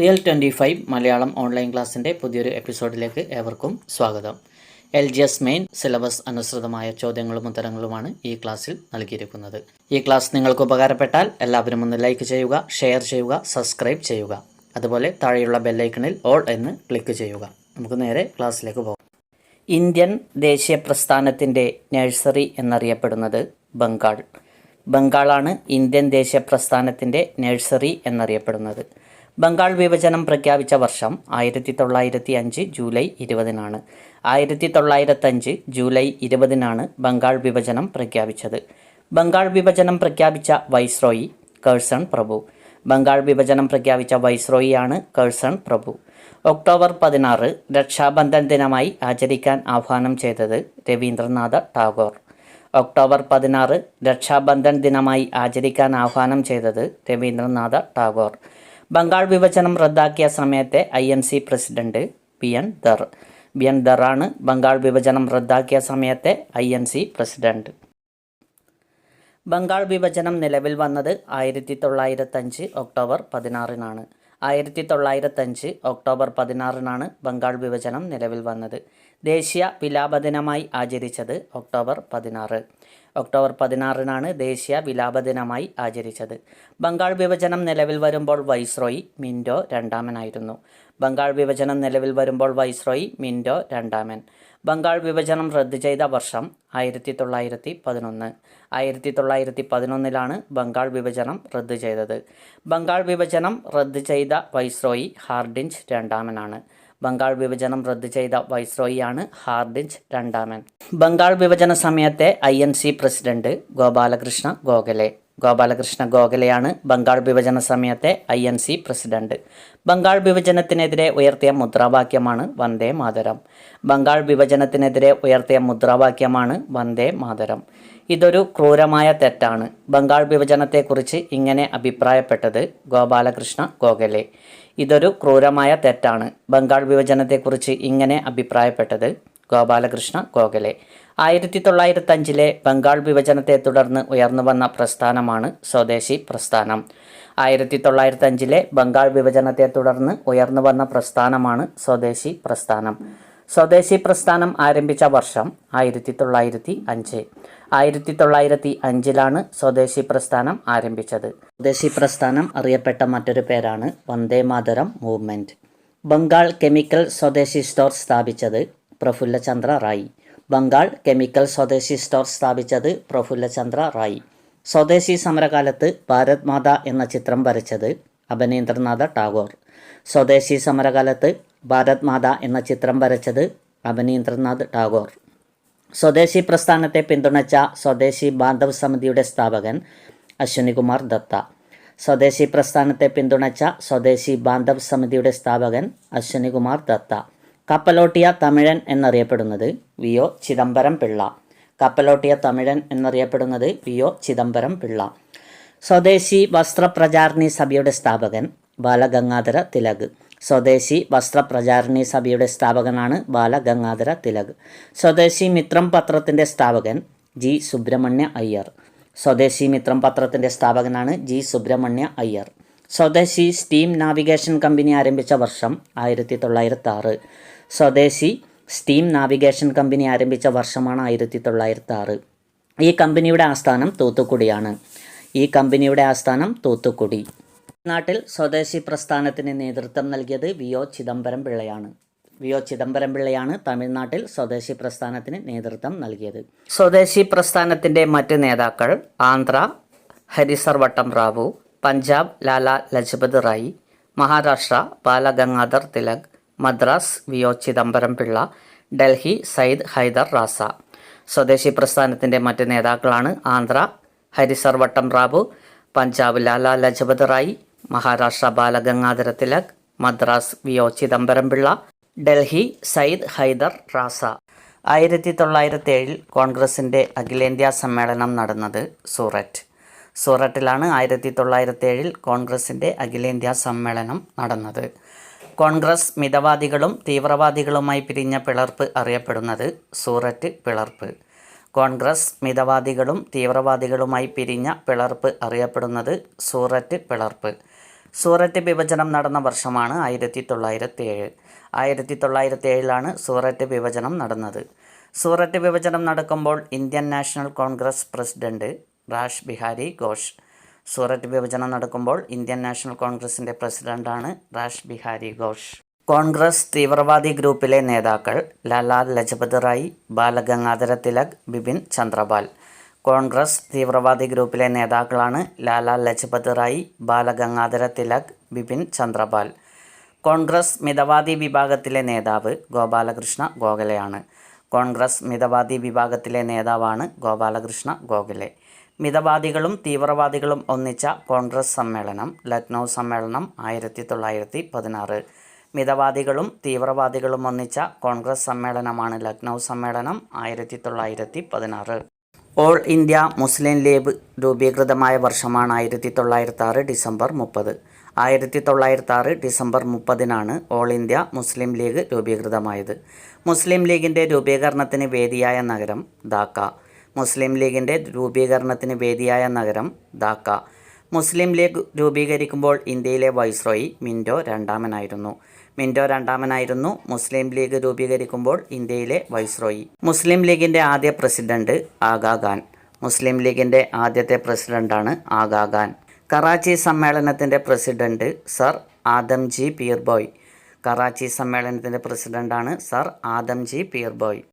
Real twenty five Malayalam online ക്ലാസ്സിന്റെ പുതിയൊരു എപ്പിസോഡിലേക്ക് ഏവർക്കും സ്വാഗതം. L G S main syllabus അനുസൃതമായ ചോദ്യങ്ങളും ഉത്തരങ്ങളുമാണ് ഈ ക്ലാസ്സിൽ നൽകിയിരിക്കുന്നത്. ഈ ക്ലാസ് നിങ്ങൾക്ക് ഉപകാരപ്പെട്ടാൽ എല്ലാവരും ഒന്ന് ലൈക്ക് ചെയ്യുക ഷെയർ ചെയ്യുക സബ്സ്ക്രൈബ് ചെയ്യുക. അതുപോലെ താഴെയുള്ള ബെല്ലൈക്കണിൽ ഓൾ എന്ന് ക്ലിക്ക് ചെയ്യുക. നമുക്ക് നേരെ ക്ലാസ്സിലേക്ക് പോകാം. ഇന്ത്യൻ ദേശീയ പ്രസ്ഥാനത്തിന്റെ നഴ്സറി എന്നറിയപ്പെടുന്നത് ബംഗാൾ. ബംഗാളാണ് ഇന്ത്യൻ ദേശീയ പ്രസ്ഥാനത്തിന്റെ നഴ്സറി എന്നറിയപ്പെടുന്നത്. ബംഗാൾ വിഭജനം പ്രഖ്യാപിച്ച വർഷം ആയിരത്തി തൊള്ളായിരത്തി അഞ്ച് ജൂലൈ ഇരുപതിനാണ്. ആയിരത്തി തൊള്ളായിരത്തഞ്ച് ജൂലൈ ഇരുപതിനാണ് ബംഗാൾ വിഭജനം പ്രഖ്യാപിച്ചത്. ബംഗാൾ വിഭജനം പ്രഖ്യാപിച്ച വൈസ്രോയി കേഴ്സൺ പ്രഭു. ബംഗാൾ വിഭജനം പ്രഖ്യാപിച്ച വൈസ്രോയിയാണ് കേഴ്സൺ പ്രഭു. ഒക്ടോബർ പതിനാറ് രക്ഷാബന്ധൻ ദിനമായി ആചരിക്കാൻ ആഹ്വാനം ചെയ്തത് രവീന്ദ്രനാഥ ടാഗോർ. ഒക്ടോബർ പതിനാറ് രക്ഷാബന്ധൻ ദിനമായി ആചരിക്കാൻ ആഹ്വാനം ചെയ്തത് രവീന്ദ്രനാഥ ടാഗോർ. ബംഗാൾ വിഭജനം റദ്ദാക്കിയ സമയത്തെ I N C president B N Dhar B N ദറാണ് Bengal വിഭജനം റദ്ദാക്കിയ സമയത്തെ I N C president. Bengal വിഭജനം നിലവിൽ വന്നത് ആയിരത്തി തൊള്ളായിരത്തഞ്ച് ഒക്ടോബർ പതിനാറിനാണ്. ആയിരത്തി തൊള്ളായിരത്തഞ്ച് ഒക്ടോബർ പതിനാറിനാണ് ബംഗാൾ വിഭജനം നിലവിൽ വന്നത്. ദേശീയ വിലാപ ദിനമായി ആചരിച്ചത് ഒക്ടോബർ പതിനാറ്. ഒക്ടോബർ പതിനാറിനാണ് ദേശീയ വിലാപ ദിനമായി ആചരിച്ചത്. ബംഗാൾ വിഭജനം നിലവിൽ വരുമ്പോൾ വൈസ്രോയി മിൻഡോ രണ്ടാമനായിരുന്നു. ബംഗാൾ വിഭജനം നിലവിൽ വരുമ്പോൾ വൈസ്രോയി മിൻഡോ രണ്ടാമൻ. ബംഗാൾ വിഭജനം റദ്ദു ചെയ്ത വർഷം ആയിരത്തി തൊള്ളായിരത്തി പതിനൊന്ന് ആയിരത്തി തൊള്ളായിരത്തി പതിനൊന്നിലാണ് ബംഗാൾ വിഭജനം റദ്ദു ചെയ്തത്. ബംഗാൾ വിഭജനം റദ്ദു ചെയ്ത വൈസ്രോയി ഹാർഡിഞ്ച് രണ്ടാമനാണ്. ബംഗാൾ വിഭജനം റദ്ദു ചെയ്ത വൈസ്രോയിയാണ് ഹാർഡിഞ്ച് രണ്ടാമൻ. ബംഗാൾ വിഭജന സമയത്തെ ഐ പ്രസിഡന്റ് ഗോപാലകൃഷ്ണ ഗോഖലെ. ഗോപാലകൃഷ്ണ ഗോഖലെയാണ് ബംഗാൾ വിഭജന സമയത്തെ I N C president. Bengal വിഭജനത്തിനെതിരെ ഉയർത്തിയ മുദ്രാവാക്യമാണ് വന്ദേ മാതരം. ബംഗാൾ വിഭജനത്തിനെതിരെ ഉയർത്തിയ മുദ്രാവാക്യമാണ് വന്ദേ മാതരം. ഇതൊരു ക്രൂരമായ തെറ്റാണ്. ബംഗാൾ വിഭജനത്തെക്കുറിച്ച് ഇങ്ങനെ അഭിപ്രായപ്പെട്ടത് ഗോപാലകൃഷ്ണ ഗോഖലെ. ഇതൊരു ക്രൂരമായ തെറ്റാണ്. ബംഗാൾ വിഭജനത്തെക്കുറിച്ച് ഇങ്ങനെ അഭിപ്രായപ്പെട്ടത് ഗോപാലകൃഷ്ണ ഗോഖലെ. ആയിരത്തി തൊള്ളായിരത്തഞ്ചിലെ ബംഗാൾ വിഭജനത്തെ തുടർന്ന് ഉയർന്നു വന്ന പ്രസ്ഥാനമാണ് സ്വദേശി പ്രസ്ഥാനം. ആയിരത്തി തൊള്ളായിരത്തഞ്ചിലെ ബംഗാൾ വിഭജനത്തെ തുടർന്ന് ഉയർന്നു വന്ന പ്രസ്ഥാനമാണ് സ്വദേശി പ്രസ്ഥാനം. സ്വദേശി പ്രസ്ഥാനം ആരംഭിച്ച വർഷം ആയിരത്തി തൊള്ളായിരത്തി അഞ്ച് ആയിരത്തി തൊള്ളായിരത്തി അഞ്ചിലാണ് സ്വദേശി പ്രസ്ഥാനം ആരംഭിച്ചത്. സ്വദേശി പ്രസ്ഥാനം അറിയപ്പെട്ട മറ്റൊരു പേരാണ് Vande Mataram movement Bengal chemical Swadeshi store സ്ഥാപിച്ചത് പ്രഫുല്ലചന്ദ്ര റായി. ബംഗാൾ കെമിക്കൽ സ്വദേശി സ്റ്റോർ സ്ഥാപിച്ചത് പ്രഫുല്ലചന്ദ്ര റായി. സ്വദേശി സമരകാലത്ത് ഭാരത് മാത എന്ന ചിത്രം വരച്ചത് അഭിനേന്ദ്രനാഥ ടാഗോർ. സ്വദേശി സമരകാലത്ത് ഭാരത് മാത എന്ന ചിത്രം വരച്ചത് അഭിനേന്ദ്രനാഥ് ടാഗോർ. സ്വദേശി പ്രസ്ഥാനത്തെ പിന്തുണച്ച സ്വദേശി ബാന്ധവ് സമിതിയുടെ സ്ഥാപകൻ അശ്വനികുമാർ ദത്ത. സ്വദേശി പ്രസ്ഥാനത്തെ പിന്തുണച്ച സ്വദേശി ബാന്ധവ് സമിതിയുടെ സ്ഥാപകൻ അശ്വനികുമാർ ദത്ത. കപ്പലോട്ടിയ തമിഴൻ എന്നറിയപ്പെടുന്നത് വി ഒ ചിദംബരം പിള്ള. കപ്പലോട്ടിയ തമിഴൻ എന്നറിയപ്പെടുന്നത് വി ഒ ചിദംബരം പിള്ള. സ്വദേശി വസ്ത്രപ്രചാരണി സഭയുടെ സ്ഥാപകൻ ബാലഗംഗാധര തിലക്. സ്വദേശി വസ്ത്രപ്രചാരണി സഭയുടെ സ്ഥാപകനാണ് ബാലഗംഗാധര തിലക്. സ്വദേശി മിത്രം പത്രത്തിന്റെ സ്ഥാപകൻ ജി സുബ്രഹ്മണ്യ അയ്യർ. സ്വദേശി മിത്രം പത്രത്തിന്റെ സ്ഥാപകനാണ് ജി സുബ്രഹ്മണ്യ അയ്യർ. സ്വദേശി സ്റ്റീം നാവിഗേഷൻ കമ്പനി ആരംഭിച്ച വർഷം ആയിരത്തി തൊള്ളായിരത്തി ആറ്. സ്വദേശി സ്റ്റീം നാവിഗേഷൻ കമ്പനി ആരംഭിച്ച വർഷമാണ് ആയിരത്തി തൊള്ളായിരത്തി ആറ് ഈ കമ്പനിയുടെ ആസ്ഥാനം തൂത്തുക്കുടിയാണ്. ഈ കമ്പനിയുടെ ആസ്ഥാനം തൂത്തുക്കുടി. നാട്ടിൽ സ്വദേശി പ്രസ്ഥാനത്തിന് നേതൃത്വം നൽകിയത് വി ഒ ചിദംബരം പിള്ളയാണ്. വി ഒ ചിദംബരം പിള്ളയാണ് തമിഴ്നാട്ടിൽ സ്വദേശി പ്രസ്ഥാനത്തിന് നേതൃത്വം നൽകിയത്. സ്വദേശി പ്രസ്ഥാനത്തിന്റെ മറ്റ് നേതാക്കൾ Andhra Harisarvottama Rao Punjab Lala Lajpat Rai Maharashtra Balagangadhar Tilak Madras V O Chidambaram Pillai Delhi Syed Hyder Raza. സ്വദേശി പ്രസ്ഥാനത്തിന്റെ മറ്റ് നേതാക്കളാണ് ആന്ധ്ര ഹരിസർവട്ടം റാവു പഞ്ചാബ് ലാല ലജപത് റായി മഹാരാഷ്ട്ര ബാലഗംഗാധര തിലക് മദ്രാസ് വി ഒ ചിദംബരം പിള്ള ഡൽഹി സയ്യിദ് ഹൈദർ റാസ. ആയിരത്തി തൊള്ളായിരത്തി ഏഴിൽ കോൺഗ്രസിന്റെ അഖിലേന്ത്യാ സമ്മേളനം നടന്നത് സൂററ്റ്. സൂററ്റിലാണ് ആയിരത്തി തൊള്ളായിരത്തി ഏഴിൽ കോൺഗ്രസിന്റെ അഖിലേന്ത്യാ സമ്മേളനം നടന്നത്. കോൺഗ്രസ് മിതവാദികളും തീവ്രവാദികളുമായി പിരിഞ്ഞ പിളർപ്പ് അറിയപ്പെടുന്നത് സൂററ്റ് പിളർപ്പ്. കോൺഗ്രസ് മിതവാദികളും തീവ്രവാദികളുമായി പിരിഞ്ഞ പിളർപ്പ് അറിയപ്പെടുന്നത് സൂററ്റ് പിളർപ്പ്. സൂററ്റ് വിഭജനം നടന്ന വർഷമാണ് ആയിരത്തി തൊള്ളായിരത്തി ഏഴ് ആയിരത്തി തൊള്ളായിരത്തി ഏഴിലാണ് സൂററ്റ് വിഭജനം നടന്നത്. സൂററ്റ് വിഭജനം നടക്കുമ്പോൾ Indian National Congress president Rash Behari Ghosh Surat വിഭജനം നടക്കുമ്പോൾ ഇന്ത്യൻ നാഷണൽ കോൺഗ്രസിന്റെ പ്രസിഡന്റാണ് റാഷ് ബിഹാരി ഘോഷ്. കോൺഗ്രസ് തീവ്രവാദി ഗ്രൂപ്പിലെ നേതാക്കൾ ലാലാ ലജപത് റായ് ബാലഗംഗാധര തിലക് ബിപിൻ ചന്ദ്രപാൽ. കോൺഗ്രസ് തീവ്രവാദി ഗ്രൂപ്പിലെ നേതാക്കളാണ് ലാലാ ലജപത് റായ് ബാലഗംഗാധര തിലക് ബിപിൻ ചന്ദ്രപാൽ. കോൺഗ്രസ് മിതവാദി വിഭാഗത്തിലെ നേതാവ് ഗോപാലകൃഷ്ണ ഗോഖലെയാണ്. കോൺഗ്രസ് മിതവാദി വിഭാഗത്തിലെ നേതാവാണ് ഗോപാലകൃഷ്ണ ഗോഖലെ. മിതവാദികളും തീവ്രവാദികളും ഒന്നിച്ച കോൺഗ്രസ് സമ്മേളനം ലക്നൗ സമ്മേളനം ആയിരത്തി തൊള്ളായിരത്തി പതിനാറ്. മിതവാദികളും തീവ്രവാദികളും ഒന്നിച്ച കോൺഗ്രസ് സമ്മേളനമാണ് ലക്നൗ സമ്മേളനം ആയിരത്തി തൊള്ളായിരത്തി പതിനാറ്. ഓൾ ഇന്ത്യ മുസ്ലിം ലീഗ് രൂപീകൃതമായ വർഷമാണ് ആയിരത്തി തൊള്ളായിരത്തി ആറ് ഡിസംബർ മുപ്പത്. ആയിരത്തി തൊള്ളായിരത്തി ആറ് ഡിസംബർ മുപ്പതിനാണ് ഓൾ ഇന്ത്യ മുസ്ലിം ലീഗ് രൂപീകൃതമായത്. മുസ്ലിം ലീഗിന്റെ രൂപീകരണത്തിന് വേദിയായ നഗരം ധാക്ക. മുസ്ലിം ലീഗിന്റെ രൂപീകരണത്തിന് വേദിയായ നഗരം ധാക്ക. മുസ്ലിം ലീഗ് രൂപീകരിക്കുമ്പോൾ ഇന്ത്യയിലെ വൈസ്രോയി മിന്റോ രണ്ടാമനായിരുന്നു. മിന്റോ രണ്ടാമനായിരുന്നു മുസ്ലിം ലീഗ് രൂപീകരിക്കുമ്പോൾ ഇന്ത്യയിലെ വൈസ്രോയി. മുസ്ലിം ലീഗിന്റെ ആദ്യ പ്രസിഡന്റ് ആഗാ ഖാൻ. മുസ്ലിം ലീഗിന്റെ ആദ്യത്തെ പ്രസിഡന്റാണ് ആഗാ ഖാൻ. കറാച്ചി സമ്മേളനത്തിന്റെ പ്രസിഡന്റ് സർ ആദംജി പീർബോയ്. കറാച്ചി സമ്മേളനത്തിന്റെ പ്രസിഡന്റാണ് സർ ആദംജി പീർബോയ്.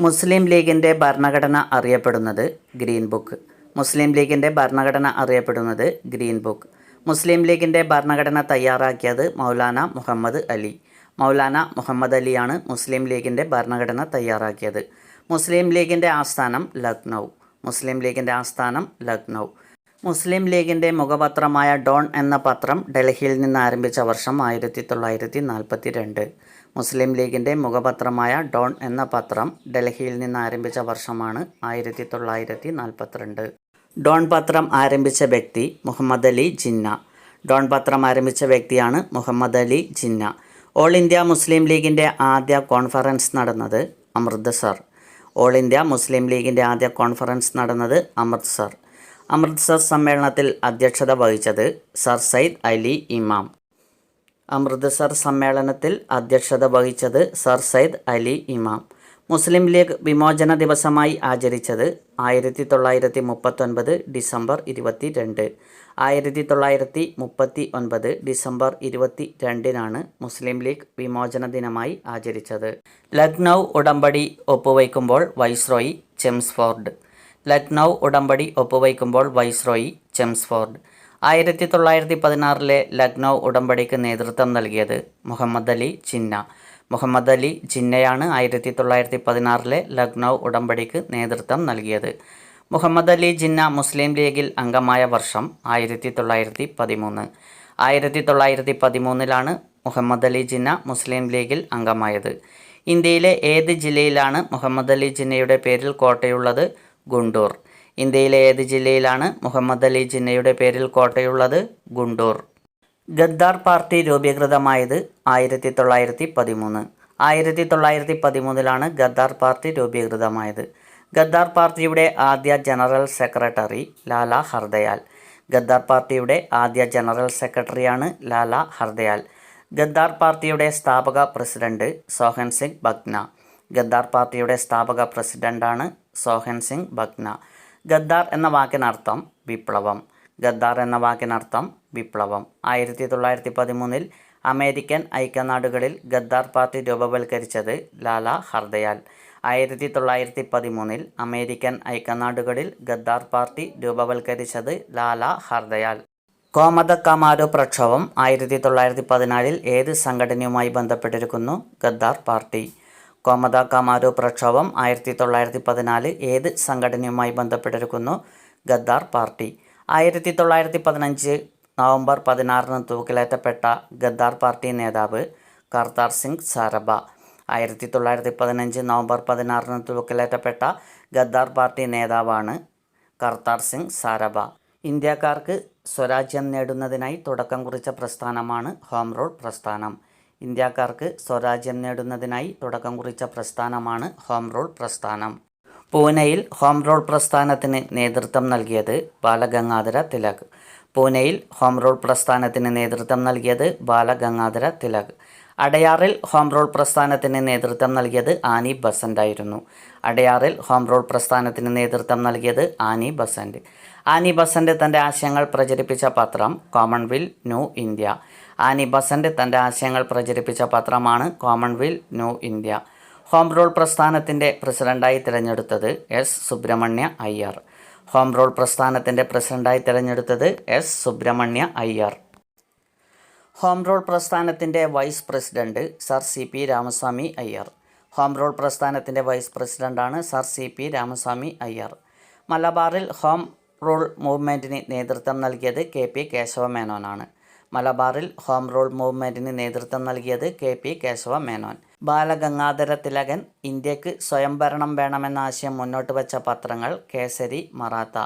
മുസ്ലിം ലീഗിന്റെ ഭരണഘടന അറിയപ്പെടുന്നത് ഗ്രീൻ ബുക്ക്. മുസ്ലിം ലീഗിന്റെ ഭരണഘടന അറിയപ്പെടുന്നത് ഗ്രീൻ ബുക്ക്. മുസ്ലിം ലീഗിന്റെ ഭരണഘടന തയ്യാറാക്കിയത് മൗലാന മുഹമ്മദ് അലി. മൗലാന മുഹമ്മദ് അലിയാണ് മുസ്ലിം ലീഗിന്റെ ഭരണഘടന തയ്യാറാക്കിയത്. മുസ്ലിം ലീഗിന്റെ ആസ്ഥാനം ലക്നൗ. മുസ്ലിം ലീഗിന്റെ ആസ്ഥാനം ലക്നൗ. മുസ്ലിം ലീഗിന്റെ മുഖപത്രമായ ഡോൺ എന്ന പത്രം ഡൽഹിയിൽ നിന്ന് ആരംഭിച്ച വർഷം ആയിരത്തി തൊള്ളായിരത്തി നാൽപ്പത്തി രണ്ട് മുസ്ലിം ലീഗിന്റെ മുഖപത്രമായ ഡോൺ എന്ന പത്രം ഡൽഹിയിൽ നിന്ന് ആരംഭിച്ച വർഷമാണ് ആയിരത്തി തൊള്ളായിരത്തി നാൽപ്പത്തിരണ്ട്. ഡോൺ പത്രം ആരംഭിച്ച വ്യക്തി മുഹമ്മദ് അലി ജിന്ന. ഡോൺ പത്രം ആരംഭിച്ച വ്യക്തിയാണ് Muhammad Ali Jinnah. All India Muslim ലീഗിന്റെ ആദ്യ കോൺഫറൻസ് നടന്നത് അമൃത്സർ. ഓൾ ഇന്ത്യ മുസ്ലിം ലീഗിന്റെ ആദ്യ കോൺഫറൻസ് നടന്നത് അമൃത്സർ. അമൃത്സർ സമ്മേളനത്തിൽ അധ്യക്ഷത വഹിച്ചത് സർ സയ്യിദ് അലി ഇമാം. അമൃത്സർ സമ്മേളനത്തിൽ അധ്യക്ഷത വഹിച്ചത് സർ സയ്യിദ് അലി ഇമാം. മുസ്ലിം ലീഗ് വിമോചന ദിവസമായി ആചരിച്ചത് ആയിരത്തി തൊള്ളായിരത്തി മുപ്പത്തൊൻപത് ഡിസംബർ ഇരുപത്തി രണ്ട് ആയിരത്തി തൊള്ളായിരത്തി മുപ്പത്തി ഒൻപത് ഡിസംബർ ഇരുപത്തി രണ്ടിനാണ് മുസ്ലിം ലീഗ് വിമോചന ദിനമായി ആചരിച്ചത്. ലക്നൗ ഉടമ്പടി ഒപ്പുവയ്ക്കുമ്പോൾ വൈസ്രോയി ചെംസ്ഫോർഡ് ലക്നൗ ഉടമ്പടി ഒപ്പുവയ്ക്കുമ്പോൾ വൈസ്രോയി ചെംസ്ഫോർഡ്. ആയിരത്തി തൊള്ളായിരത്തി പതിനാറിലെ ലക്നൗ ഉടമ്പടിക്ക് നേതൃത്വം നൽകിയത് മുഹമ്മദ് അലി ചിന്ന. മുഹമ്മദ് അലി ജിന്നയാണ് ആയിരത്തി തൊള്ളായിരത്തി പതിനാറിലെ ലക്നൗ ഉടമ്പടിക്ക് നേതൃത്വം നൽകിയത്. മുഹമ്മദ് അലി ജിന്ന മുസ്ലിം ലീഗിൽ അംഗമായ വർഷം ആയിരത്തി തൊള്ളായിരത്തി പതിമൂന്ന് ആയിരത്തി തൊള്ളായിരത്തി പതിമൂന്നിലാണ് മുഹമ്മദ് അലി ജിന്ന മുസ്ലിം ലീഗിൽ അംഗമായത്. ഇന്ത്യയിലെ ഏത് ജില്ലയിലാണ് മുഹമ്മദ് അലി ജിന്നയുടെ പേരിൽ കോട്ടയുള്ളത്? ഗുണ്ടൂർ. ഇന്ത്യയിലെ ഏത് ജില്ലയിലാണ് മുഹമ്മദ് അലി ജിന്നയുടെ പേരിൽ കോട്ടയുള്ളത് ഗുണ്ടൂർ? ഗദ്ദാർ പാർട്ടി രൂപീകൃതമായത് ആയിരത്തി തൊള്ളായിരത്തി പതിമൂന്ന് ആയിരത്തി തൊള്ളായിരത്തി പതിമൂന്നിലാണ് ഗദ്ദാർ പാർട്ടി രൂപീകൃതമായത്. ഗദ്ദാർ പാർട്ടിയുടെ ആദ്യ ജനറൽ സെക്രട്ടറി ലാല ഹർദയാൽ. ഗദ്ദാർ പാർട്ടിയുടെ ആദ്യ ജനറൽ സെക്രട്ടറിയാണ് ലാല ഹർദയാൽ. ഗദ്ദാർ പാർട്ടിയുടെ സ്ഥാപക പ്രസിഡന്റ് സോഹൻ സിംഗ് ബഗ്ന. ഗദ്ദാർ പാർട്ടിയുടെ സ്ഥാപക പ്രസിഡന്റാണ് സോഹൻ സിംഗ് ബഗ്ന ഗദ്ദാർ എന്ന വാക്കിനർത്ഥം വിപ്ലവം. ഗദ്ദാർ എന്ന വാക്കിനർത്ഥം വിപ്ലവം. ആയിരത്തി തൊള്ളായിരത്തി പതിമൂന്നിൽ അമേരിക്കൻ ഐക്യനാടുകളിൽ ഗദ്ദാർ പാർട്ടി രൂപവൽക്കരിച്ചത് ലാല ഹർദയാൽ. ആയിരത്തി തൊള്ളായിരത്തി പതിമൂന്നിൽ അമേരിക്കൻ ഐക്യനാടുകളിൽ ഗദ്ദാർ പാർട്ടി രൂപവൽക്കരിച്ചത് ലാല ഹർദയാൽ. കോമത കമാരോ പ്രക്ഷോഭം ആയിരത്തി തൊള്ളായിരത്തി പതിനാലിൽ ഏത് സംഘടനയുമായി ബന്ധപ്പെട്ടിരിക്കുന്നു ഗദ്ദാർ പാർട്ടി. കോമത കമാരോ പ്രക്ഷോഭം ആയിരത്തി തൊള്ളായിരത്തി പതിനാല് ഏത് സംഘടനയുമായി ബന്ധപ്പെട്ടിരിക്കുന്നു? ഗദ്ദാർ പാർട്ടി. ആയിരത്തി തൊള്ളായിരത്തി പതിനഞ്ച് നവംബർ പതിനാറിന് തൂക്കിലേറ്റപ്പെട്ട ഗദ്ദാർ പാർട്ടി നേതാവ് കർത്താർ സിംഗ് സാരഭ. ആയിരത്തി തൊള്ളായിരത്തി പതിനഞ്ച് നവംബർ പതിനാറിന് തൂക്കിലേറ്റപ്പെട്ട ഗദ്ദാർ പാർട്ടി നേതാവാണ് കർത്താർ സിംഗ് സാരഭ. ഇന്ത്യക്കാർക്ക് സ്വരാജ്യം നേടുന്നതിനായി തുടക്കം കുറിച്ച പ്രസ്ഥാനമാണ് ഹോം റൂൾ പ്രസ്ഥാനം. ഇന്ത്യക്കാർക്ക് സ്വരാജ്യം നേടുന്നതിനായി തുടക്കം കുറിച്ച പ്രസ്ഥാനമാണ് ഹോം റൂൾ പ്രസ്ഥാനം. പൂനെയിൽ ഹോം റൂൾ പ്രസ്ഥാനത്തിന് നേതൃത്വം നൽകിയത് ബാലഗംഗാധര തിലക്. പൂനെയിൽ ഹോം റൂൾ പ്രസ്ഥാനത്തിന് നേതൃത്വം നൽകിയത് ബാലഗംഗാധര തിലക്. അടയാറിൽ ഹോം റൂൾ പ്രസ്ഥാനത്തിന് നേതൃത്വം നൽകിയത് ആനി ബസന്റ് ആയിരുന്നു. അടയാറിൽ ഹോം റൂൾ പ്രസ്ഥാനത്തിന് നേതൃത്വം നൽകിയത് ആനി ബസന്റ്. ആനി ബസന്റ് തന്റെ ആശയങ്ങൾ പ്രചരിപ്പിച്ച പത്രം commonweal new India. Annie Besant തന്റെ ആശയങ്ങൾ പ്രചരിപ്പിച്ച പത്രമാണ് commonweal new India. Home rule പ്രസ്ഥാനത്തിന്റെ പ്രസിഡന്റായി തിരഞ്ഞെടുത്തത് S Subramania Iyer. Home rule പ്രസ്ഥാനത്തിന്റെ പ്രസിഡന്റായി തിരഞ്ഞെടുത്തത് S Subramania Iyer. Home rule പ്രസ്ഥാനത്തിന്റെ vice president sir C P Ramaswami Iyer. Home rule പ്രസ്ഥാനത്തിന്റെ വൈസ് പ്രസിഡന്റാണ് sir C P Ramaswami Iyer. മലബാറിൽ ഹോം റൂൾ മൂവ്മെന്റിന് നേതൃത്വം നൽകിയത് കെ പി കേശവ മേനോനാണ്. മലബാറിൽ ഹോം റൂൾ മൂവ്മെന്റിന് നേതൃത്വം നൽകിയത് കെ പി കേശവ മേനോൻ. ബാലഗംഗാധര തിലകൻ ഇന്ത്യയ്ക്ക് സ്വയംഭരണം വേണമെന്ന ആശയം മുന്നോട്ട് വച്ച പത്രങ്ങൾ കേസരി മറാത്ത.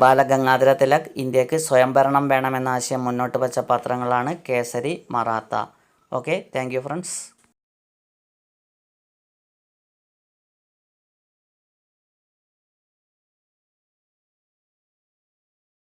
ബാലഗംഗാധര തിലക് ഇന്ത്യയ്ക്ക് സ്വയംഭരണം വേണമെന്ന ആശയം മുന്നോട്ട് വച്ച പത്രങ്ങളാണ് Kesari Maratha. Okay thank friends.